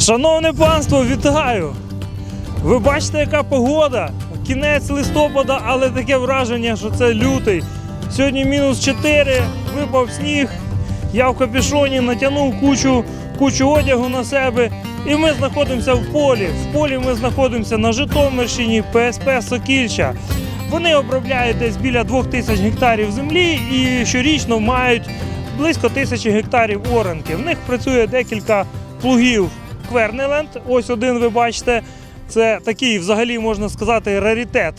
Шановне панство, вітаю! Ви бачите, яка погода? Кінець листопада, але таке враження, що це лютий. Сьогодні мінус 4, випав сніг. Я в капюшоні натягнув кучу, кучу одягу на себе. І ми знаходимося в полі. В полі ми знаходимося на Житомирщині, ПСП Сокільча. Вони обробляють десь біля 2000 гектарів землі і щорічно мають близько тисячі гектарів оранки. В них працює декілька плугів Квернеленд. Ось один ви бачите. Це такий, взагалі можна сказати, раритет.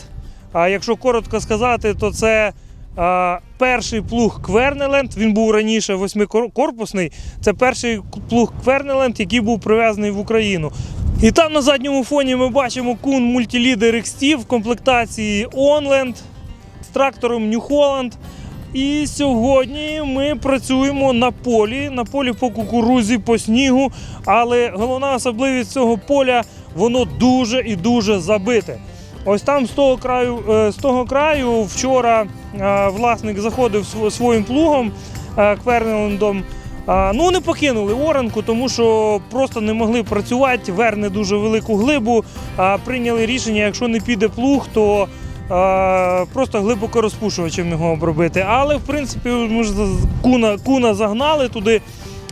А якщо коротко сказати, то це а, перший плуг Квернеленд. Він був раніше восьмикорпусний. Це перший плуг Квернеленд, який був привезений в Україну. І там на задньому фоні ми бачимо кун мультилідер XT в комплектації Onland з трактором New Holland. І сьогодні ми працюємо на полі, на полі по кукурузі, по снігу. Але головна особливість цього поля воно дуже і дуже забите. Ось там з того краю, е, з того краю вчора е, власник заходив своїм плугом е, Квернелендом. Ну, не покинули оранку, тому що просто не могли працювати, верне дуже велику глибу. Прийняли рішення, якщо не піде плуг, то просто глибоко розпушувачем його обробити. Але в принципі ми ж куна, куна загнали туди.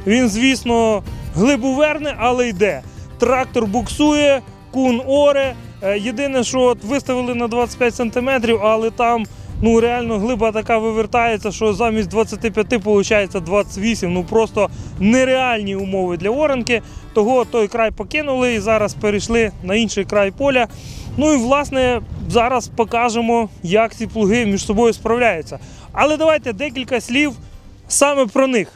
Він, звісно, глибу верне, але йде. Трактор буксує, кун оре. Е, Єдине, що от виставили на 25 см, але там ну реально глиба така вивертається, що замість 25 виходить 28. Ну просто нереальні умови для оранки. Того той край покинули і зараз перейшли на інший край поля. Ну і власне зараз покажемо, як ці плуги між собою справляються. Але давайте декілька слів саме про них.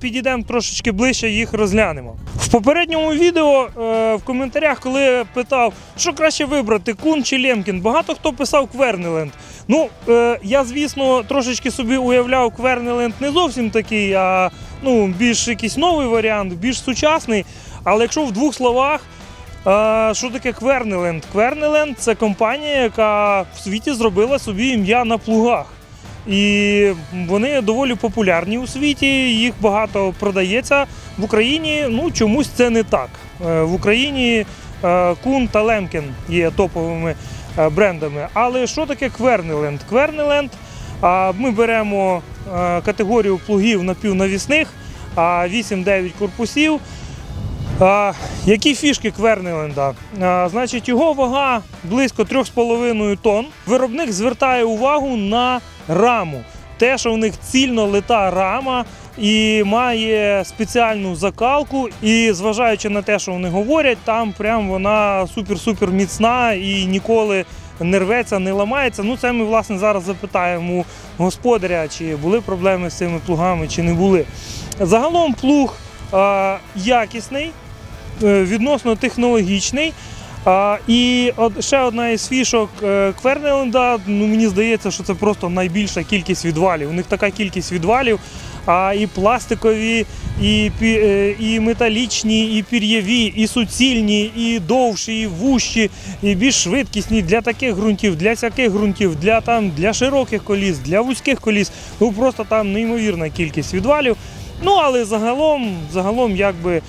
Підійдемо трошечки ближче, їх розглянемо. В попередньому відео е, в коментарях, коли я питав, що краще вибрати, Кун чи Лемкін, багато хто писав Квернеленд. Ну, е, я, звісно, трошечки собі уявляв Квернеленд не зовсім такий, а ну, більш якийсь новий варіант, більш сучасний. Але якщо в двох словах, що таке Квернеленд? Квернеленд це компанія, яка в світі зробила собі ім'я на плугах. І вони доволі популярні у світі, їх багато продається. В Україні ну, чомусь це не так. Е, В Україні е, Кун та Лемкін є топовими е, брендами. Але що таке Квернеленд? Квернеленд ми беремо категорію плугів напівнавісних, а 8-9 корпусів. Які фішки Квернеленда? Значить, його вага близько 3,5 тонн. Виробник звертає увагу на раму. Те, що в них цільно лита рама і має спеціальну закалку. І зважаючи на те, що вони говорять, там прям вона супер-супер міцна і ніколи не рветься, не ламається. Ну, це ми власне зараз запитаємо у господаря, чи були проблеми з цими плугами, чи не були. Загалом плуг а, якісний, е, відносно технологічний. А, і от ще одна із фішок е, Квернеленда, ну мені здається, що це просто найбільша кількість відвалів. У них така кількість відвалів, а і пластикові, і, е, і металічні, і пір'єві, і суцільні, і довші, і вущі, і більш швидкісні для таких ґрунтів, для всяких ґрунтів, для там для широких коліс, для вузьких коліс. Ну просто там неймовірна кількість відвалів. Ну але загалом, загалом, якби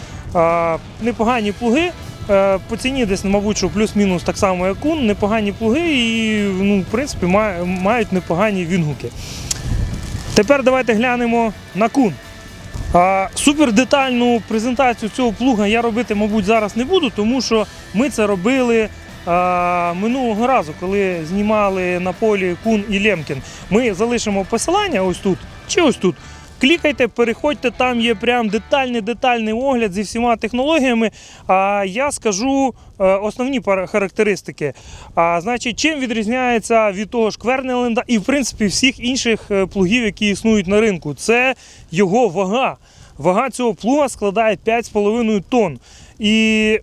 непогані плуги. Е, По ціні десь, мабуть, що плюс-мінус так само, як кун, непогані плуги і, ну, в принципі, мають непогані відгуки. Тепер давайте глянемо на кун. Супер детальну презентацію цього плуга я робити, мабуть, зараз не буду, тому що ми це робили минулого разу, коли знімали на полі Кун і Лемкін. Ми залишимо посилання ось тут чи ось тут. Клікайте, переходьте, там є прям детальний детальний огляд зі всіма технологіями. А я скажу е, основні характеристики. А, значить, чим відрізняється від того ж Квернеленда і в принципі всіх інших е, плугів, які існують на ринку, це його вага. Вага цього плуга складає 5,5 тонн. І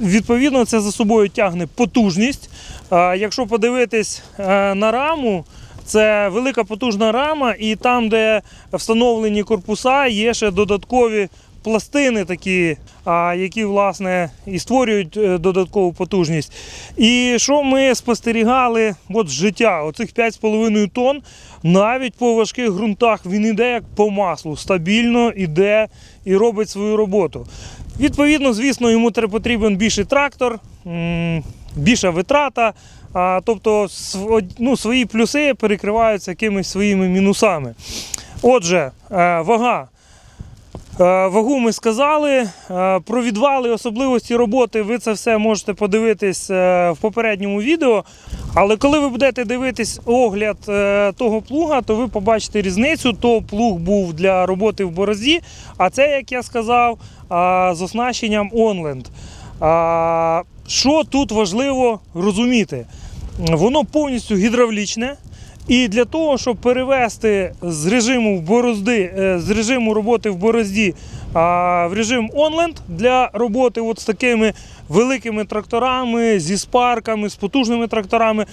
відповідно це за собою тягне потужність. Якщо подивитись е, на раму, це велика потужна рама, і там, де встановлені корпуса, є ще додаткові пластини, такі, які власне і створюють е, додаткову потужність. І що ми спостерігали от з життя? Оцих 5,5 тонн навіть по важких ґрунтах він іде як по маслу, стабільно іде і робить свою роботу. Відповідно, звісно, йому потрібен більший трактор, більша витрата. Тобто ну, свої плюси перекриваються якимись своїми мінусами. Отже, е, вага. Е, Вагу ми сказали. Е, Про відвали, особливості роботи ви це все можете подивитись е, в попередньому відео. Але коли ви будете дивитись огляд того плуга, то ви побачите різницю. То плуг був для роботи в борозі, а це, як я сказав, з оснащенням Онленд. Що тут важливо розуміти? Воно повністю гідравлічне. І для того, щоб перевести з режиму в борозди, е, з режиму роботи в борозді в режим онленд для роботи от з такими великими тракторами, зі спарками, з потужними тракторами.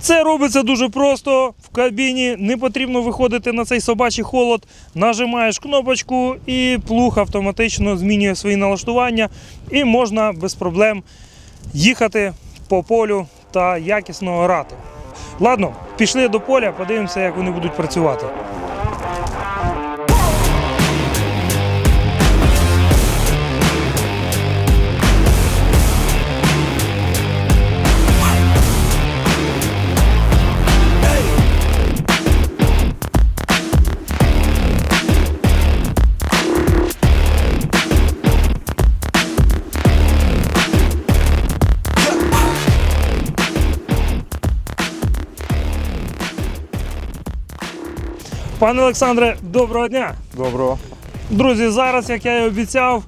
Це робиться дуже просто в кабіні. Не потрібно виходити на цей собачий холод. Нажимаєш кнопочку і плуг автоматично змінює свої налаштування, і можна без проблем їхати по полю та якісно орати. Ладно, пішли до поля, подивимося, як вони будуть працювати. Пане Олександре, доброго дня! Доброго. Друзі, зараз, як я і обіцяв,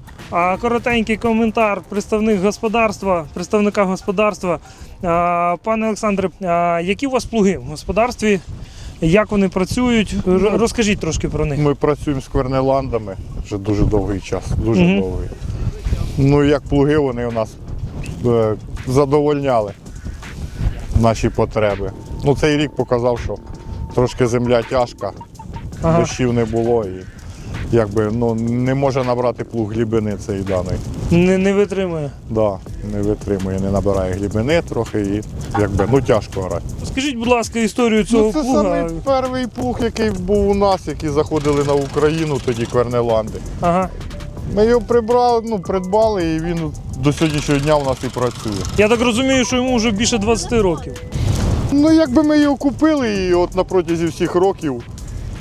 коротенький коментар представник господарства, представника господарства. Пане Олександре, які у вас плуги в господарстві? Як вони працюють? Розкажіть трошки про них. Ми працюємо з квернеландами вже дуже довгий час, дуже Мгм. довгий. Ну, як плуги, вони у нас е, задовольняли наші потреби. Ну, цей рік показав, що трошки земля тяжка, Ага. дощів не було і якби ну, не може набрати плуг глибини цей даний. Не, не витримує. Да, не витримує, не набирає глибини трохи і якби ну тяжко грати. Скажіть, будь ласка, історію цього Ну, це плуга. самий перший плуг, який був у нас, які заходили на Україну, тоді квернеланди. Ага. Ми його прибрали, ну, придбали і він до сьогоднішнього дня у нас і працює. Я так розумію, що йому вже більше 20 років. Ну, якби ми його купили і от на протязі всіх років,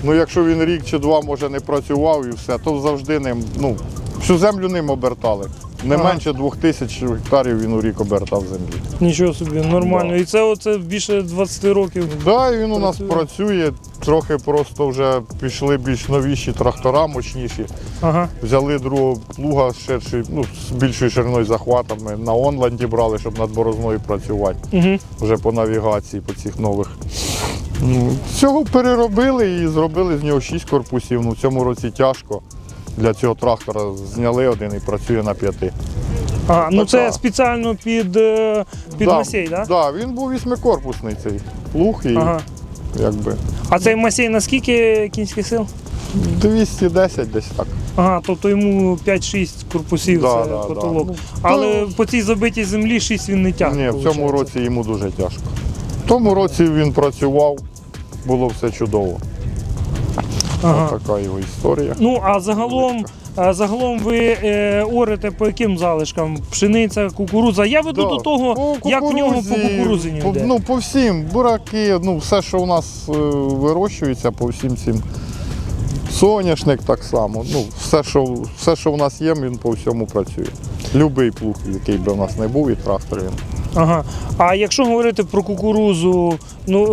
ну якщо він рік чи два може не працював і все, то завжди ним, ну, всю землю ним обертали. Не Ага. менше двох тисяч гектарів він у рік обертав землі. Нічого собі, нормально. Да. І це оце більше 20 років. Так, да, він у нас Працює. Трохи просто вже пішли більш новіші трактора, мощніші. Ага. Взяли другого плуга з ширшою, ну, з більшою шириною захватами. На онланді брали, щоб над борозною працювати. Угу. вже по навігації, по цих нових. Ну, Цього переробили і зробили з нього 6 корпусів. Ну, в цьому році тяжко. Для цього трактора зняли один і працює на п'яти. Ага, ну це Така. спеціально під, е, під да, масей, так? Да, він був вісьмикорпусний цей плуг і Ага. якби А цей масей на скільки кінських сил? 210 десь так. Ага, тобто йому 5-6 корпусів Да, це да, потолок. да. Ну, Але по цій забитій землі 6 він не тягне. Ні, в цьому виходить. році йому дуже тяжко. В тому році він працював, було все чудово. Ага. Така його історія. Ну а загалом, а загалом ви е, орите по яким залишкам? Пшениця, кукурудза. Я веду Да. до того, По як в нього по кукурудзі, по- йде. Ну, по всім, бураки, ну, все, що у нас е, вирощується, по всім цим. Соняшник так само. Ну, все, що, все, що в нас є, він по всьому працює. Любий плуг, який би в нас не був, і трактор він. Ага. А якщо говорити про кукурузу, ну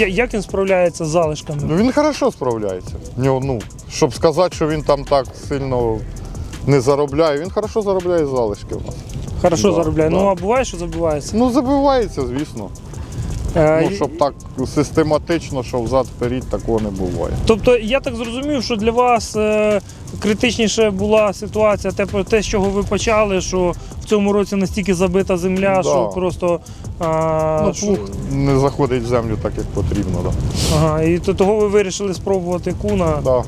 е, як він справляється з залишками? Ну, він хорошо справляється. Ну, щоб сказати, що він там так сильно не заробляє, він хорошо заробляє залишки у нас. Хорошо да, заробляє. да. Ну а буває, що забувається. Ну, забивається, звісно. Е, Ну, щоб так систематично, що взад-вперед, такого не буває. Тобто я так зрозумів, що для вас е, критичніше була ситуація, те, про те, з чого ви почали, що в цьому році настільки забита земля, Да. що просто а, Ну, що- плуг не заходить в землю так, як потрібно. Да. ага, і то- того ви вирішили спробувати куна. Да.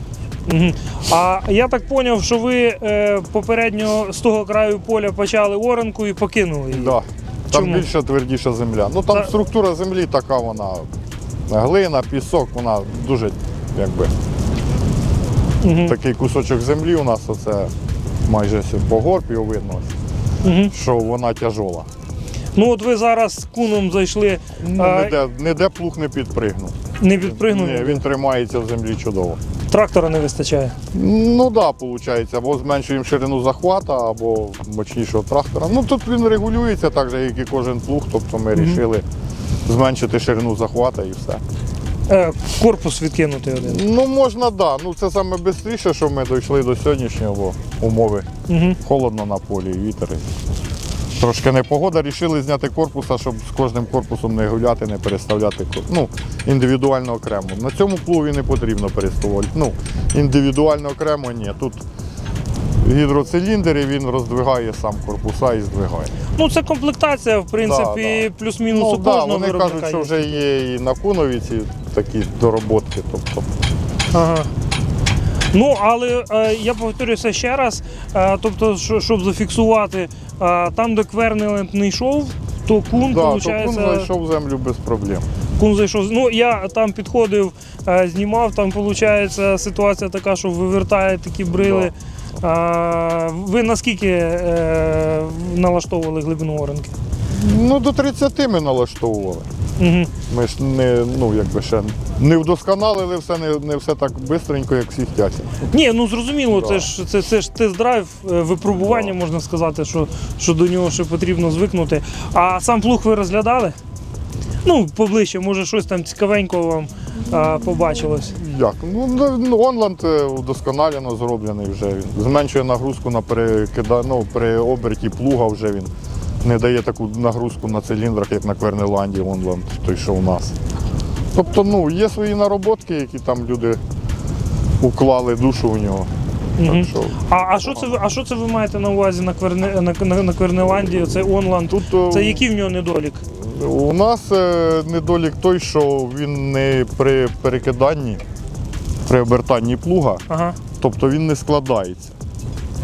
Мгм. А я так зрозумів, що ви е, попередньо з того краю поля почали оранку і покинули її. Да. Там Чому? більше твердіша земля. Ну там Та- структура землі така, вона глина, пісок, вона дуже якби Мгм. такий кусочок землі у нас оце майже по горб його видно, Угу. що вона тяжола. Ну от ви зараз з куном зайшли, Ну, а, ніде, ніде плуг не підпригнув. не підпригнули, Ні, він тримається в землі чудово. Трактора не вистачає. Ну так, да, виходить, або зменшуємо ширину захвата, або мощнішого трактора. Ну тут він регулюється так же, як і кожен плуг, тобто ми вирішили зменшити ширину захвата і все. Е, корпус відкинути один. Ну можна, так. Да. Ну це саме швидше, що ми дійшли до сьогоднішнього умови. Угу. Холодно на полі, вітер. Трошки непогода, рішили зняти корпуса, щоб з кожним корпусом не гуляти, не переставляти ну, індивідуально окремо. На цьому плугові не потрібно переставляти. Ну, індивідуально окремо ні. Тут гідроциліндр і він роздвигає сам корпуса і здвигає. Ну це комплектація, в принципі, Да, плюс-мінус Ну, у да, вони виробника кажуть, що вже є і на кунові ці такі дороботки. Тобто, Ага. Ну, але е, я повторюся ще раз, е, тобто, що, щоб зафіксувати, е, там, де Квернелент не йшов, то кун, да, то виходить, кун зайшов в землю без проблем. кун зайшов. Ну, я там підходив, е, знімав, там виходить ситуація така, що вивертає такі брили. Е, ви наскільки е, налаштовували глибину оранки? Ну, до 30 ми налаштовували. Угу. Ми ж не, ну, якби ще не вдосконалили все, не, не все так швидко, як всі хотять. Ні, ну зрозуміло, Да. це ж це, це ж тест-драйв, е, випробування, Да. можна сказати, що, що до нього ще потрібно звикнути. А сам плуг ви розглядали? Ну, поближче, може, щось там цікавенького вам а, побачилось. Як? Ну, ну, Онланд е, вдосконалено зроблений вже. Він зменшує нагрузку на перекида... ну, при оберті плуга вже він не дає таку нагрузку на циліндрах, як на Квернеланді Онланд, той, що у нас. Тобто, ну, є свої нароботки, які там люди уклали душу у нього. Мгм. Так що А, а, що це ви, а що це ви маєте на увазі на, Кверне, на, на, на Квернеландії? Це онланд. тут е, Це який в нього недолік? У нас е, недолік той, що він не при перекиданні, при обертанні плуга, Ага. тобто він не складається.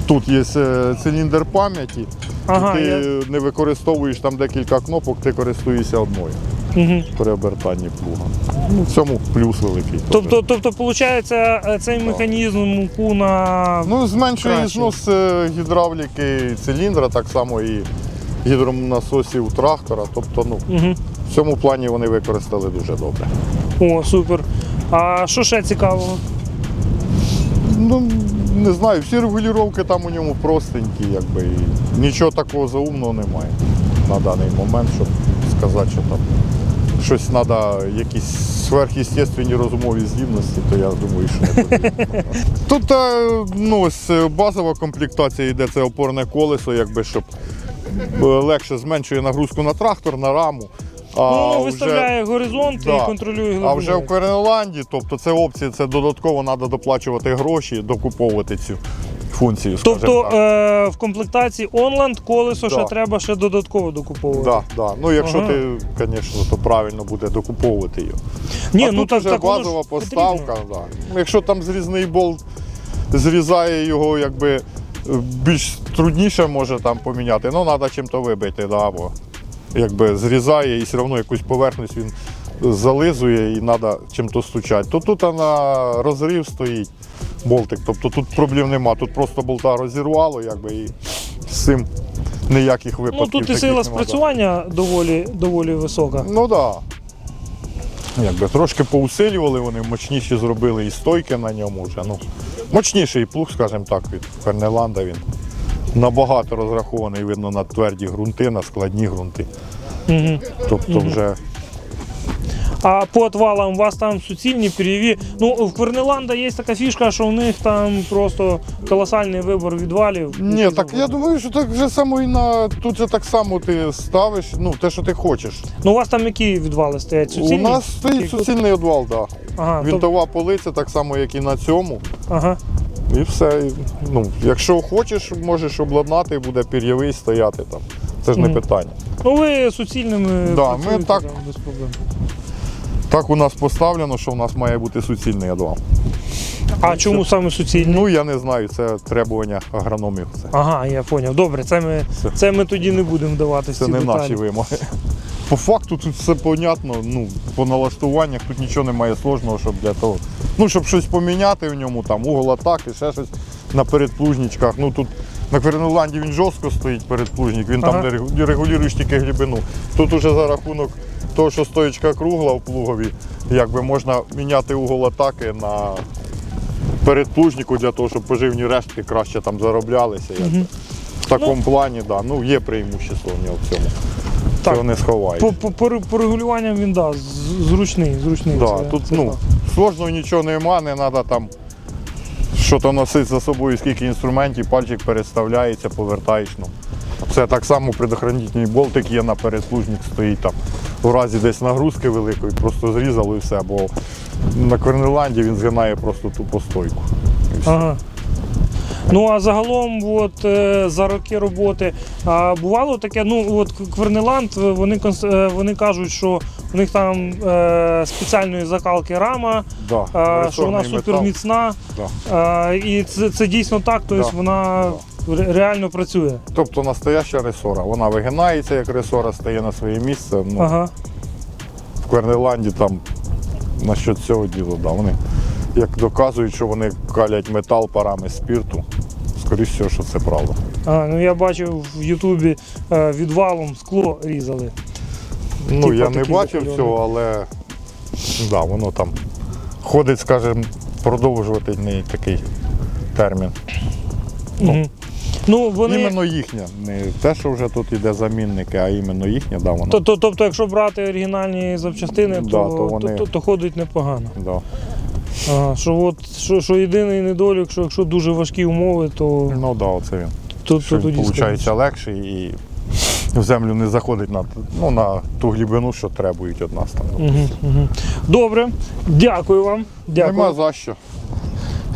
Тут є е, циліндр пам'яті, Ага, ти я... не використовуєш там декілька кнопок, ти користуєшся одною угу. при обертанні плуга. Ну, в цьому плюс великий. Тобто, тобто, виходить, цей механізм у куна. ну, зменшує краще. знос е, гідравліки циліндра, так само і гідронасосів трактора. Тобто, ну, Угу. в цьому плані вони використали дуже добре. О, супер. А що ще цікавого? Ну, не знаю, всі регулювання там у ньому простенькі, якби і нічого такого заумного немає на даний момент, щоб сказати, що там щось треба, якісь сверхъестественні розумові здібності, то я думаю, що не потрібно. Тут е, ну, ось е, базова комплектація йде це опорне колесо, якби щоб е, легше зменшує нагрузку на трактор, на раму. А ну, вже- виставляє горизонт Да. і контролює глибину. а вже в Квернеланді, тобто це опція, це додатково треба доплачувати гроші, докуповувати цю функцію. Тобто так. е, в комплектації онланд колесо Да. ще треба ще додатково докуповувати. Да, да. Ну, якщо Ага. ти, звісно, то правильно буде докуповувати його. Ні, а ну тут так, вже так ж базова поставка. Да. Ну, Якщо там зрізний болт зрізає його, якби е, більш трудніше може там поміняти, ну треба чим-то вибити, да, бо якби зрізає і все одно якусь поверхність він зализує і треба чим-то стучати. То тут на розрив стоїть болтик, тобто тут проблем нема. Тут просто болта розірвало, якби і з цим ніяких випадків. Ну тут і сила спрацювання доволі, доволі висока. Ну так. Да. Якби трошки поусилювали, вони мощніші зробили і стойки на ньому вже. Ну, мощніший плуг, скажімо так, від Фернеланда він набагато розрахований, видно, на тверді ґрунти, на складні ґрунти. Угу. Тобто вже А по отвалам у вас там суцільні переві. Ну, в Квернеланда є така фішка, що у них там просто колосальний вибор відвалів. Ні, так я думаю, що так же само і на тут же так само ти ставиш, ну те, що ти хочеш. Ну, у вас там які відвали стоять? Суцільні? У нас стоїть суцільний одвал, так. Ага, Да. тоб- Вінтова полиця, так само, як і на цьому. ага. І все. І, Ну, якщо хочеш, можеш обладнати, буде пір'явий стояти там. Це ж не Мгм. питання. Ну ви суцільними Да, ми працюєте так- там без проблем. Так у нас поставлено, що в нас має бути суцільний одвал. А чому саме суцільні? Ну я не знаю, це требування агрономів. Це, Ага, я зрозумів. Добре, це ми, Це- ми тоді не будемо вдаватися. це ці не деталі. наші вимоги. По факту тут все понятно, ну, по налаштуваннях тут нічого немає сложного, щоб для того. Ну, щоб щось поміняти в ньому, там угол атаки, ще щось на передплужничках. Ну тут На Кверноланді він жорстко стоїть перед плужник, він там Ага. не регулюєш тільки глибину. Тут уже за рахунок того, що стоїчка кругла в плугові, якби можна міняти угол атаки на передплужнику для того, щоб поживні рештки краще там зароблялися. Якби. В такому плані, да. ну, є преимущество в нього в цьому. Так. Цього не сховаєш. По, по, по, по регулюванням він да, зручний, зручний. Да, це- тут це ну, так. сложного нічого нема, не треба там що то носити за собою, скільки інструментів, пальчик переставляється, повертаєш. Ну. Це так само предохранительний болтик є на передплужник стоїть там. У разі десь нагрузки великої, просто зрізало і все, бо на Квернеланді він згинає просто тупо стойку. І все. Ага. Ну а загалом, от, е, за роки роботи, бувало таке, ну от Квернеланд, вони, е, вони кажуть, що у них там е, спеціальної закалки рама, Да, е, що вона ресорний супер міцна. Да. Е, і це, це дійсно так, тобто Да. вона ре- реально працює. Тобто настояща ресора. Вона вигинається, як ресора стає на своє місце. Ну, Ага. в Квернеланді там насчет цього діла, да, вони як доказують, що вони калять метал парами спірту. Скоріше всього, що це правда. А, ну я бачив в Ютубі е, відвалом скло різали. Ну, Типа я не бачив цього, але да, воно там ходить, скажімо, продовжувальний такий термін. Ну. Мгм. Ну, вони, Іменно їхня. Не те, що вже тут йде замінники, а іменно їхня, да, воно. то, то, тобто, якщо брати оригінальні запчастини, Да, то, то то, то, то ходить непогано. Да. Ага, що, от, що, що єдиний недолік, що якщо дуже важкі умови, то, Ну да, оце він. то, то він тоді виходить скажеш. легше і в землю не заходить на, ну, на ту глибину, що требують від нас там. Мгм, мгм. Добре, дякую вам. Дякую. Нема за що.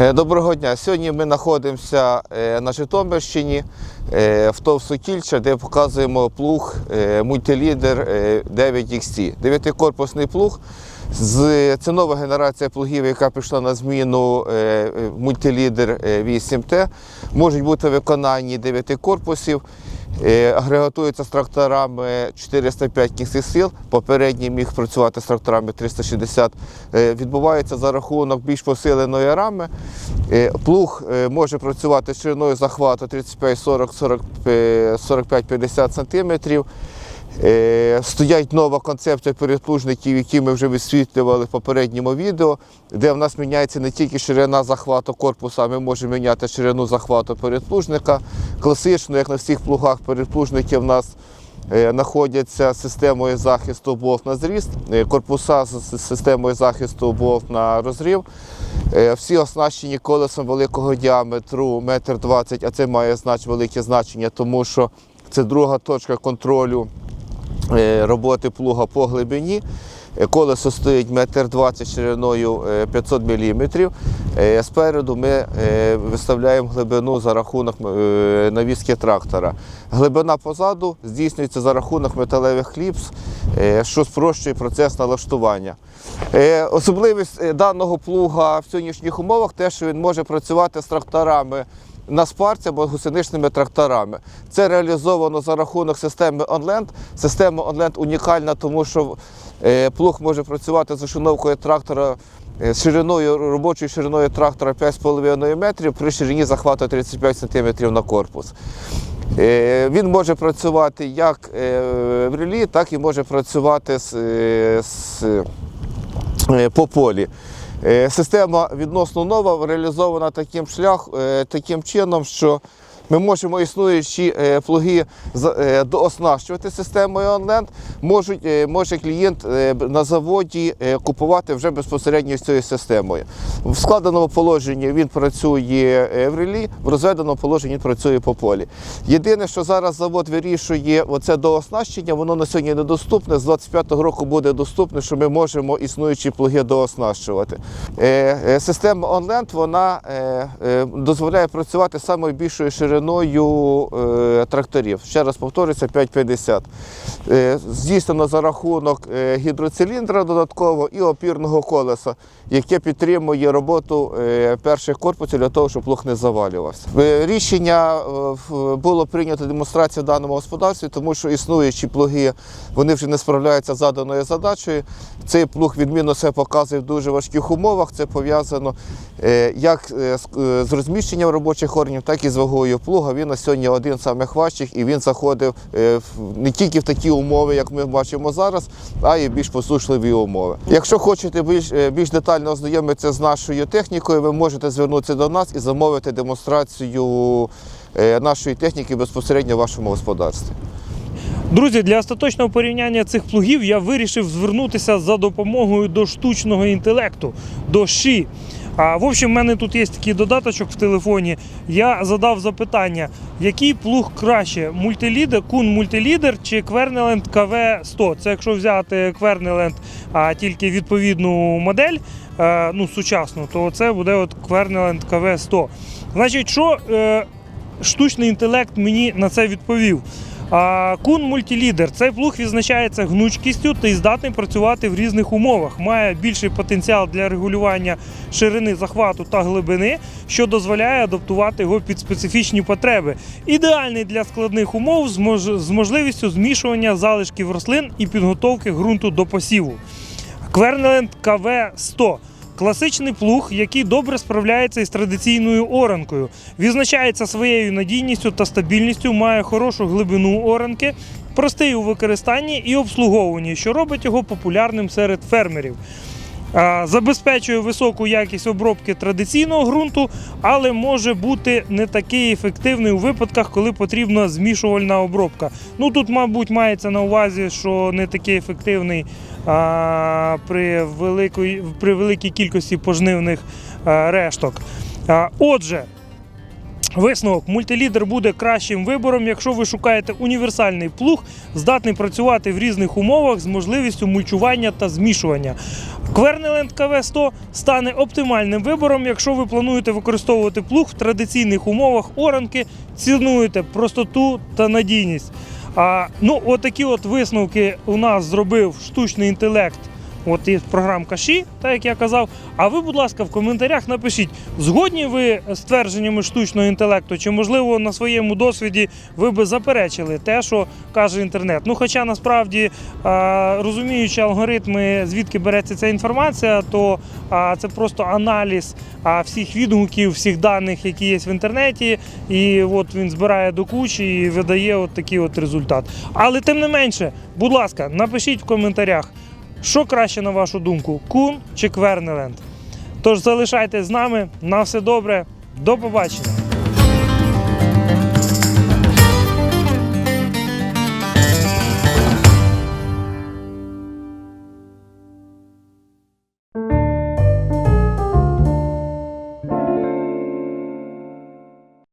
Е, Доброго дня. Сьогодні ми знаходимося е, на Житомирщині е, в ТОВ Сокільча, де показуємо плуг е, мультилідер е, 9XT. Дев'ятикорпусний плуг. З це нова генерація плугів, яка пішла на зміну е, е, мультилідер е, 8T. Можуть бути виконані 9 корпусів. Е, Агрегатується з тракторами 405 кінських сил. Попередній міг працювати з тракторами 360. Е, Відбувається за рахунок більш посиленої рами. Е, Плуг е, може працювати з шириною захвату 35-40-45-50 см. Е, Стоять нова концепція передплужників, які ми вже висвітлювали в попередньому відео, де в нас міняється не тільки ширина захвату корпуса, ми можемо міняти ширину захвату передплужника. Класично, як на всіх плугах передплужники в нас е, знаходяться системою захисту болт на зріст, е, корпуса з системою захисту болт на розрив. Е, Всі оснащені колесом великого діаметру 1,20 м, а це має знач, велике значення, тому що це друга точка контролю роботи плуга по глибині. Е, Колесо стоїть 1,20 м шириною е, 500 мм. Спереду ми е, виставляємо глибину за рахунок е, навіски трактора. Глибина позаду здійснюється за рахунок металевих кліпс, е, що спрощує процес налаштування. Е, Особливість е, даного плуга в сьогоднішніх умовах те, що він може працювати з тракторами на спарці або гусеничними тракторами. Це реалізовано за рахунок системи OnLand. Система OnLand унікальна, тому що е, плуг може працювати з ошиновкою трактора е, з шириною робочою шириною трактора 5,5 метрів при ширині захвату 35 см на корпус. Е, Він може працювати як в релі, так і може працювати з, з по полі. Е, Система відносно нова, реалізована таким шлях, е, таким чином, що ми можемо існуючі е, плуги е, дооснащувати системою. Можуть, е, може клієнт е, на заводі е, купувати вже безпосередньо з цією системою. В складеному положенні він працює е, в релі, в розведеному положенні він працює по полі. Єдине, що зараз завод вирішує оце дооснащення, воно на сьогодні недоступне. З 25-го року буде доступне, що ми можемо існуючі плуги дооснащувати. Е, е, Система OnLand вона е, е, дозволяє працювати самою більшою шириною е, тракторів. Ще раз повторюся, 5,50. Е, Здійснено за рахунок е, гідроциліндра додатково і опірного колеса, яке підтримує роботу е, перших корпусів для того, щоб плуг не завалювався. Е, Рішення е, було прийнято демонстрація в даному господарстві, тому що існуючі плуги вони вже не справляються з заданою задачею. Цей плуг відмінно себе показує в дуже важких умовах. Це пов'язано е, як е, е, з розміщенням робочих органів, так і з вагою плуга він на сьогодні один з самих важчих і він заходив е, не тільки в такі умови, як ми бачимо зараз, а й більш посушливі умови. Якщо хочете більш, е, більш детально ознайомитися з нашою технікою, ви можете звернутися до нас і замовити демонстрацію е, нашої техніки безпосередньо в вашому господарстві. Друзі, для остаточного порівняння цих плугів я вирішив звернутися за допомогою до штучного інтелекту, до ШІ. А в общем, в мене тут є такий додаточок в телефоні. Я задав запитання, який плуг краще: мультилідер, кун мультилідер чи Квернеленд КВ 100 Це якщо взяти Квернеленд, а тільки відповідну модель, е, ну сучасну, то це буде от Квернеленд КВ 100 Значить, що е, штучний інтелект мені на це відповів? Кун мультилідер. Цей плуг відзначається гнучкістю та й здатний працювати в різних умовах. Має більший потенціал для регулювання ширини захвату та глибини, що дозволяє адаптувати його під специфічні потреби. Ідеальний для складних умов з з можливістю змішування залишків рослин і підготовки ґрунту до посіву. Квернеленд КВ 100 Класичний плуг, який добре справляється із традиційною оранкою. Відзначається своєю надійністю та стабільністю, має хорошу глибину оранки, простий у використанні і обслуговуванні, що робить його популярним серед фермерів. А, Забезпечує високу якість обробки традиційного ґрунту, але може бути не такий ефективний у випадках, коли потрібна змішувальна обробка. Ну тут, мабуть, мається на увазі, що не такий ефективний а, при, великої, при великій кількості пожнивних а, решток. А, отже, Висновок мультилідер буде кращим вибором, якщо ви шукаєте універсальний плуг, здатний працювати в різних умовах з можливістю мульчування та змішування. Квернеленд КВ-100 стане оптимальним вибором, якщо ви плануєте використовувати плуг в традиційних умовах оранки, цінуєте простоту та надійність. А, ну, отакі от висновки у нас зробив штучний інтелект. От є програмка ШІ, так як я казав. А ви, будь ласка, в коментарях напишіть, згодні ви з твердженнями штучного інтелекту, чи можливо на своєму досвіді ви би заперечили те, що каже інтернет. Ну, хоча насправді, розуміючи алгоритми, звідки береться ця інформація, то це просто аналіз всіх відгуків, всіх даних, які є в інтернеті, і от він збирає до кучі і видає от такий от результат. Але тим не менше, будь ласка, напишіть в коментарях. Що краще на вашу думку, Кун чи Квернеленд? Тож залишайтесь з нами. На все добре. До побачення.